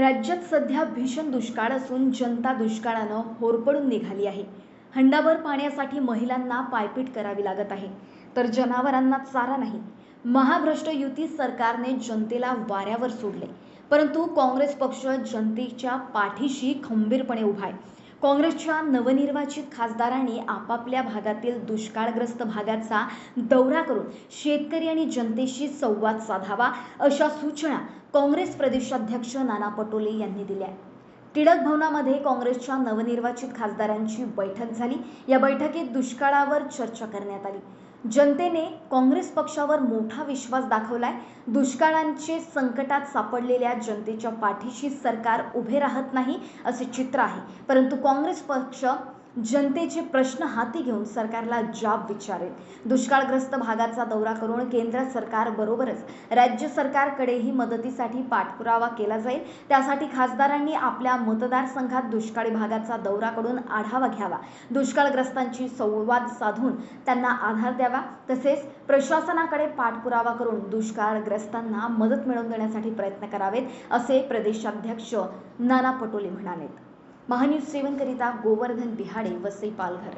राज्यात सध्या भीषण दुष्काळ असून जनता दुष्काळानं होरपडून निघाली आहे. हंडाभर पाण्यासाठी महिलांना पायपीट करावी लागत आहे. तर जनावरांना चारा नाही. महाभ्रष्ट युती सरकारने जनतेला वाऱ्यावर सोडले. परंतु काँग्रेस पक्ष जनतेच्या पाठीशी खंबीरपणे उभा आहे. काँग्रेसच्या नवनिर्वाचित खासदारांनी आपापल्या भागातील दुष्काळग्रस्त भागाचा दौरा करून शेतकरी आणि जनतेशी संवाद साधावा अशा सूचना काँग्रेस प्रदेशाध्यक्ष नाना पटोले यांनी दिल्या. टिळक भवनामध्ये काँग्रेसच्या नवनिर्वाचित खासदारांची बैठक झाली. या बैठकीत दुष्काळावर चर्चा करण्यात आली. जनतेने काँग्रेस पक्षावर मोठा विश्वास दाखवलाय. दुष्काळांचे संकटात सापडलेल्या जनतेच्या पाठीशी सरकार उभे राहत नाही असे चित्र आहे. परंतु काँग्रेस पक्ष जनतेचे प्रश्न हाती घेऊन सरकारला जाब विचारेल. दुष्काळग्रस्त भागाचा दौरा करून केंद्र सरकारबरोबरच राज्य सरकारकडेही मदतीसाठी पाठपुरावा केला जाईल. त्यासाठी खासदारांनी आपल्या मतदारसंघात दुष्काळी भागाचा दौरा करून आढावा घ्यावा. दुष्काळग्रस्तांची संवाद साधून त्यांना आधार द्यावा. तसेच प्रशासनाकडे पाठपुरावा करून दुष्काळग्रस्तांना मदत मिळवून देण्यासाठी प्रयत्न करावेत असे प्रदेशाध्यक्ष नाना पटोले म्हणालेत. महान्यूज सेवन करिता गोवर्धन बिहाडे वसई पालघर